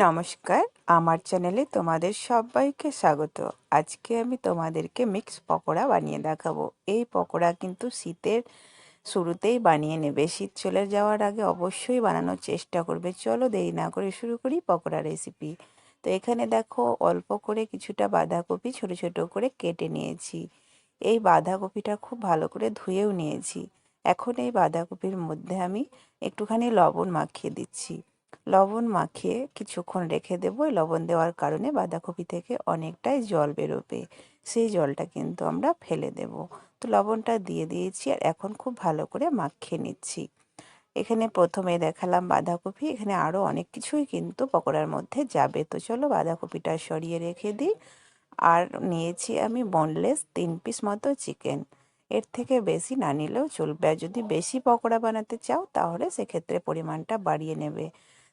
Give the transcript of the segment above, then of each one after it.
নমস্কার, আমার চ্যানেলে তোমাদের সবাইকে স্বাগত। আজকে আমি তোমাদেরকে মিক্স পকোড়া বানিয়ে দেখাবো। এই পকোড়া কিন্তু শীতের শুরুতেই বানিয়ে নেবে। শীত চলে যাওয়ার আগে অবশ্যই বানানোর চেষ্টা করবে। চলো দেরি না করে শুরু করি পকোড়া রেসিপি তো এখানে দেখো অল্প করে কিছুটা বাঁধাকপি ছোট ছোট করে কেটে নিয়েছি। এই বাঁধাকপিটা খুব ভালো করে ধুয়েও নিয়েছি। এখন এই বাঁধাকপির মধ্যে আমি একটুখানি লবণ মাখিয়ে দিচ্ছি। লবণ মাখিয়ে কিছুক্ষণ রেখে দেবো। লবণ দেওয়ার কারণে বাঁধাকপি থেকে অনেকটাই জল বেরোবে। সেই জলটা কিন্তু আমরা ফেলে দেব। তো লবণটা দিয়ে দিয়েছি আর এখন খুব ভালো করে মাখিয়ে নিচ্ছি। এখানে প্রথমে দেখালাম বাঁধাকপি। এখানে আরও অনেক কিছুই কিন্তু পকোড়ার মধ্যে যাবে। তো চলো বাঁধাকপিটা সরিয়ে রেখে দিই। আর নিয়েছি আমি বনলেস তিন পিস মতো চিকেন এর থেকে বেশি না নিলেও চলবে। আর যদি বেশি পকোড়া বানাতে চাও তাহলে সেক্ষেত্রে পরিমাণটা বাড়িয়ে নেবে।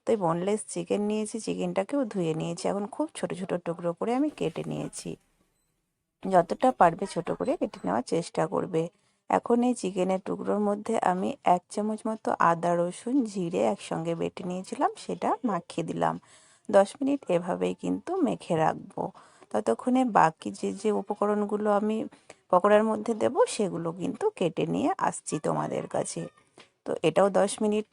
তো এই বোনলেস চিকেন নিয়েছি চিকেনটাকেও ধুয়ে নিয়েছি। এখন খুব ছোট ছোট টুকরো করে আমি কেটে নিয়েছি। যতটা পারবে ছোট করে কেটে নেওয়ার চেষ্টা করবে। এখন এই চিকেনের টুকরোর মধ্যে আমি এক চামচ মতো আদা, রসুন, জিরে একসঙ্গে বেটে নিয়েছিলাম, সেটা মাখিয়ে দিলাম। দশ মিনিট এভাবেই কিন্তু মেখে রাখব। ততক্ষণে বাকি যে যে উপকরণগুলো আমি পকোড়ার মধ্যে দেব, সেগুলো কিন্তু কেটে নিয়ে আসছি তোমাদের কাছে। তো এটাও দশ মিনিট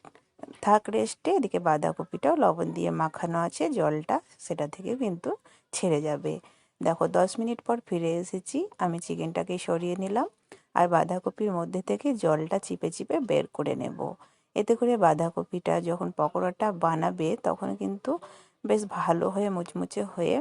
থাক রেস্টে এদিকে বাঁধাকপিটাও লবণ দিয়ে মাখানো আছে, জলটা সেটা থেকে কিন্তু ছেড়ে যাবে। দেখো, দশ মিনিট পর ফিরে এসেছি, আমি চিকেনটাকে সরিয়ে নিলাম আর বাঁধাকপির মধ্যে থেকে জলটা চিপে চিপে বের করে নেব। এতে করে বাঁধাকপিটা যখন পকোড়াটা বানাবে, তখন কিন্তু বেশ ভালো হয়ে, মুচমুচে হয়ে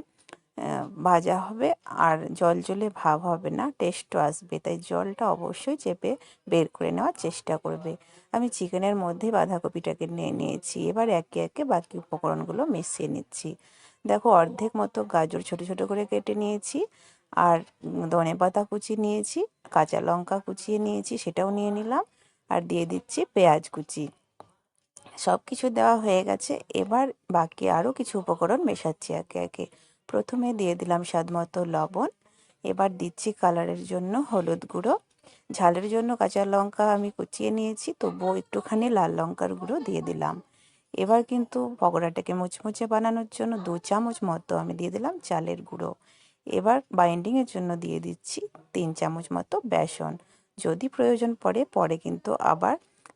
ভাজা হবে আর জল জলে ভাব হবে না টেস্টও আসবে। তাই জলটা অবশ্যই চেপে বের করে নেওয়ার চেষ্টা করবে। আমি চিকেনের মধ্যে বাঁধাকপিটাকে নিয়ে নিয়েছি, এবার একে একে বাকি উপকরণগুলো মিশিয়ে নিচ্ছি। দেখো, অর্ধেক মতো গাজর ছোট ছোট করে কেটে নিয়েছি আর ধনে পাতা কুচি নিয়েছি, কাঁচা লঙ্কা কুচিয়ে নিয়েছি, সেটাও নিয়ে নিলাম আর দিয়ে দিচ্ছি পেঁয়াজ কুচি। সব কিছু দেওয়া হয়ে গেছে, এবার বাকি আরও কিছু উপকরণ মেশাচ্ছি একে একে। প্রথমে দিয়ে দিলাম স্বাদ মতো লবণ। এবার দিচ্ছি কালারের জন্য হলুদ গুঁড়ো। ঝালের জন্য কাঁচা লঙ্কা আমি কুচিয়ে নিয়েছি, তবুও একটুখানি লাল লঙ্কার গুঁড়ো দিয়ে দিলাম। এবার কিন্তু পকোড়াটাকে মুচমুচে বানানোর জন্য দু চামচ মতো আমি দিয়ে দিলাম চালের গুঁড়ো। এবার বাইন্ডিংয়ের জন্য দিয়ে দিচ্ছি তিন চামচ মতো বেসন। যদি প্রয়োজন পড়ে, পরে কিন্তু আবার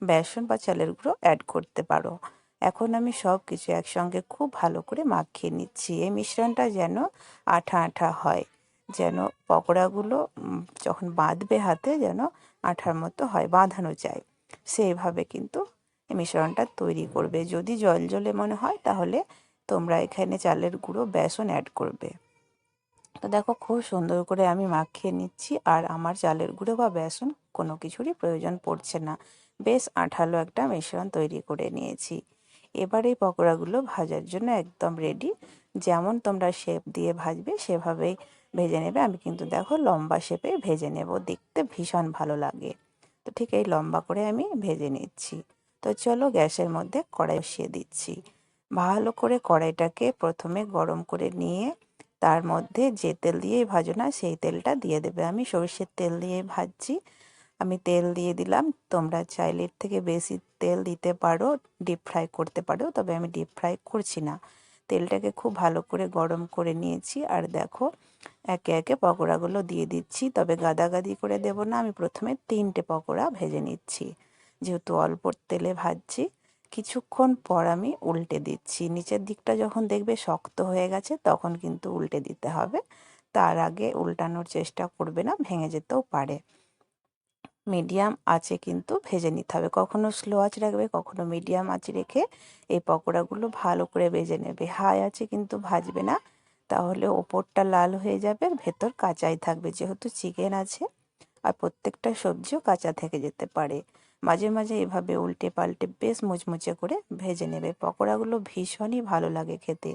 বেসন বা চালের গুঁড়ো অ্যাড করতে পারো। এখন আমি সব কিছু একসঙ্গে খুব ভালো করে মাখিয়ে নিচ্ছি। এই মিশ্রণটা যেন আঠা আঠা হয়, যেন পকোড়াগুলো যখন বাঁধবে হাতে যেন আঠার মতো হয়, বাঁধানো যায়। সেইভাবে কিন্তু এই মিশ্রণটা তৈরি করবে। যদি জল জলে মনে হয়, তাহলে তোমরা এখানে চালের গুঁড়ো, বেসন অ্যাড করবে। তো দেখো, খুব সুন্দর করে আমি মাখিয়ে নিচ্ছি, আর আমার চালের গুঁড়ো বা বেসন কোনো কিছুরই প্রয়োজন পড়ছে না। বেশ আঠালো একটা মিশ্রণ তৈরি করে নিয়েছি। এবার এই পকোড়াগুলো ভাজার জন্য একদম রেডি যেমন তোমরা শেপ দিয়ে ভাজবে, সেভাবেই ভেজে নেবে। আমি কিন্তু দেখো লম্বা শেপে ভেজে নেব। দেখতে ভীষণ ভালো লাগে। তো ঠিক এই লম্বা করে আমি ভেজে নিচ্ছি। তো চলো গ্যাসের মধ্যে কড়াই বসিয়ে দিচ্ছি। ভালো করে কড়াইটাকে প্রথমে গরম করে নিয়ে তার মধ্যে যে তেল দিয়েই ভাজো না, সেই তেলটা দিয়ে দেবে। আমি সরষের তেল দিয়ে ভাজছি। আমি তেল দিয়ে দিলাম। তোমরা চাইলে এর থেকে বেশি তেল দিতে পারো ডিপ ফ্রাই করতে পারো, তবে আমি ডিপ ফ্রাই করছি না। তেলটাকে খুব ভালো করে গরম করে নিয়েছি আর দেখো, একে একে পকোড়াগুলো দিয়ে দিচ্ছি, তবে গাদাগাদি করে দেব না, আমি প্রথমে তিনটে পকোড়া ভেজে নিচ্ছি। যেহেতু অল্প তেলে ভাজছি, কিছুক্ষণ পর আমি উল্টে দিচ্ছি। নিচের দিকটা যখন দেখবে শক্ত হয়ে গেছে, তখন কিন্তু উল্টে দিতে হবে। তার আগে উল্টানোর চেষ্টা করবে না, ভেঙে যেতেও পারে। মিডিয়াম আঁচে কিন্তু ভেজে নিতে হবে। কখনো স্লো আঁচ রাখবে, কখনো মিডিয়াম আঁচ রেখে এই পকোড়াগুলো ভালো করে ভেজে নেবে। হাই আঁচে কিন্তু ভাজবে না, তাহলে ওপরটা লাল হয়ে যাবে আর ভেতর কাঁচাই থাকবে। যেহেতু চিকেন আছে আর প্রত্যেকটা সবজিও কাঁচা থেকে যেতে পারে। মাঝে মাঝে এভাবে উল্টে পাল্টে বেশ মুচমুচে করে ভেজে নেবে। পকোড়াগুলো ভীষণই ভালো লাগে খেতে।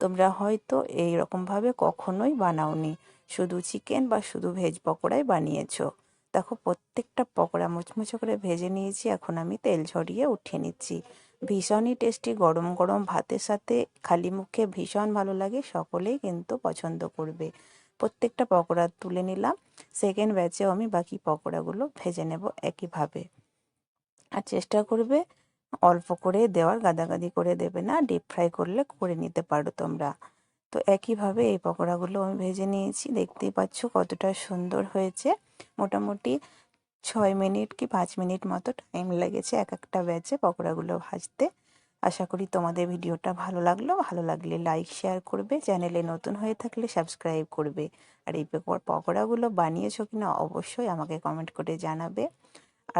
তোমরা হয়তো এই রকমভাবে কখনোই বানাওনি। শুধু চিকেন বা শুধু ভেজ পকোড়াই বানিয়েছো। দেখো প্রত্যেকটা পকোড়া মুচমুচে করে ভেজে নিয়েছি, এখন আমি তেল ঝরিয়ে উঠিয়ে নিচ্ছি। ভীষণই টেস্টি, গরম গরম ভাতের সাথে খালি মুখে ভীষণ ভালো লাগে, সকলেই কিন্তু পছন্দ করবে। প্রত্যেকটা পকোড়া তুলে নিলাম সেকেন্ড ব্যাচেও আমি বাকি পকোড়াগুলো ভেজে নেব একইভাবে। আর চেষ্টা করবে অল্প করে দেওয়ার, গাদাগাদি করে দেবে না ডিপ ফ্রাই করলে করে নিতে পারো তোমরা। তো একইভাবে এই পকোড়াগুলো আমি ভেজে নিয়েছি। দেখতেই পাচ্ছ কতটা সুন্দর হয়েছে। মোটামুটি ছয় মিনিট কি পাঁচ মিনিট মতো টাইম লেগেছে এক একটা ব্যাচে পকোড়াগুলো ভাজতে। আশা করি তোমাদের ভিডিওটা ভালো লাগল। ভালো লাগলে লাইক শেয়ার করবে। চ্যানেলে নতুন হয়ে থাকলে সাবস্ক্রাইব করবে। আর এই পকোড়াগুলো বানিয়েছো কিনা অবশ্যই আমাকে কমেন্ট করে জানাবে।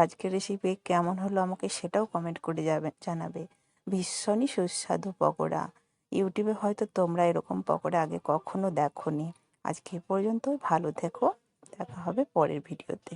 আজকের রেসিপি কেমন হলো আমাকে সেটাও কমেন্ট করে যাবে, জানাবে। ভীষণই সুস্বাদু পকোড়া। ইউটিউবে হয়তো তোমরা এরকম পকোড়া আগে কখনো দেখোনি। আজকে পর্যন্ত ভালো থেকো। দেখা হবে পরের ভিডিওতে।